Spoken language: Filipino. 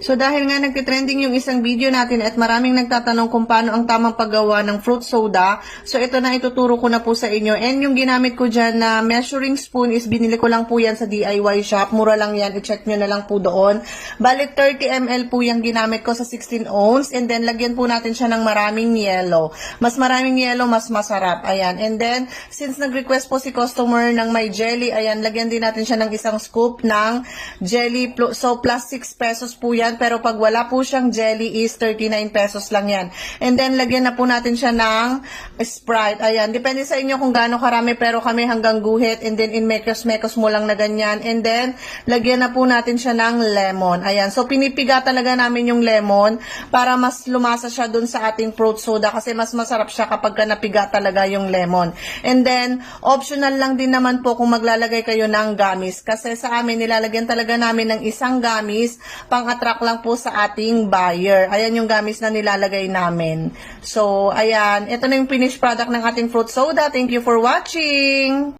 So dahil nga nagtitrending yung isang video natin at maraming nagtatanong kung paano ang tamang paggawa ng fruit soda, so ito na ituturo ko na po sa inyo. And yung ginamit ko dyan na measuring spoon is binili ko lang po yan sa DIY shop. Mura lang yan, i-check nyo na lang po doon. Balik 30 ml po yung ginamit ko sa 16 ounce and then lagyan po natin siya ng maraming yellow. Mas maraming yellow, mas masarap. Ayan. And then, since nag-request po si customer ng may jelly, ayan, lagyan din natin siya ng isang scoop ng jelly. So, plus 6 pesos po yan. Pero pag wala po siyang jelly is 39 pesos lang yan. And then, lagyan na po natin siya ng Sprite. Ayan. Depende sa inyo kung gaano karami. Pero kami hanggang guhit. And then, in mekos-mekos mo lang na ganyan. And then, lagyan na po natin siya ng lemon. Ayan. So, pinipiga talaga namin yung lemon para mas lumasa siya dun sa ating fruit soda. Kasi mas masarap siya kapag ka napiga talaga yung lemon. And then, optional lang din naman po kung maglalagay kayo ng gamis. Kasi sa amin, nilalagyan talaga namin ng isang gamis pang-attract lang po sa ating buyer. Ayan yung gamis na nilalagay namin. So, ayan. Ito na yung finished product ng ating fruit soda. Thank you for watching!